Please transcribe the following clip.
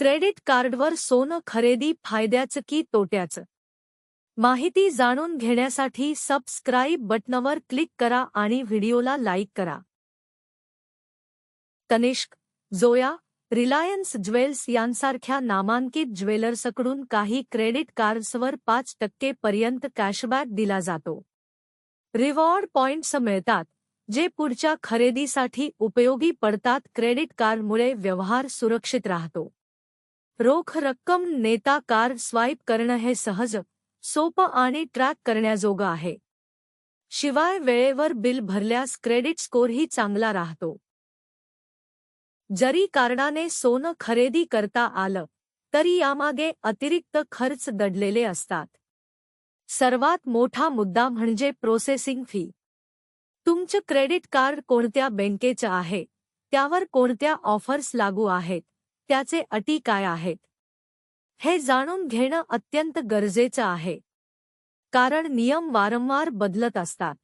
Credit कार्डवर सोनं खरेदी फायद्याचं की तोट्याचं? माहिती जाणून घेण्यासाठी सबस्क्राईब बटनवर क्लिक करा आणि व्हिडिओला लाईक करा. तनिष्क जोया रिलायन्स ज्वेल्स यांसारख्या नामांकित ज्वेलर्सकडून काही क्रेडिट कार्ड्सवर पाच टक्के पर्यंत कॅशबॅक दिला जातो. रिवॉर्ड पॉइंट्स मिळतात जे पुढच्या खरेदीसाठी उपयोगी पडतात. क्रेडिट कार्डमुळे व्यवहार सुरक्षित राहतो. रोख रक्कम नेता कार स्वाईप करणं हे सहज सोपं आणि ट्रॅक करण्याजोगं आहे. शिवाय वेळेवर बिल भरल्यास क्रेडिट स्कोरही चांगला राहतो. जरी कार्डाने सोनं खरेदी करता आलं तरी यामागे अतिरिक्त खर्च दडलेले असतात. सर्वात मोठा मुद्दा म्हणजे प्रोसेसिंग फी. तुमचं क्रेडिट कार्ड कोणत्या बँकेचं आहे? त्यावर कोणत्या ऑफर्स लागू आहेत? त्याचे अटी काय आहेत? हे जाणून घेणं अत्यंत गरजेचं आहे. कारण नियम वारंवार बदलत असतात.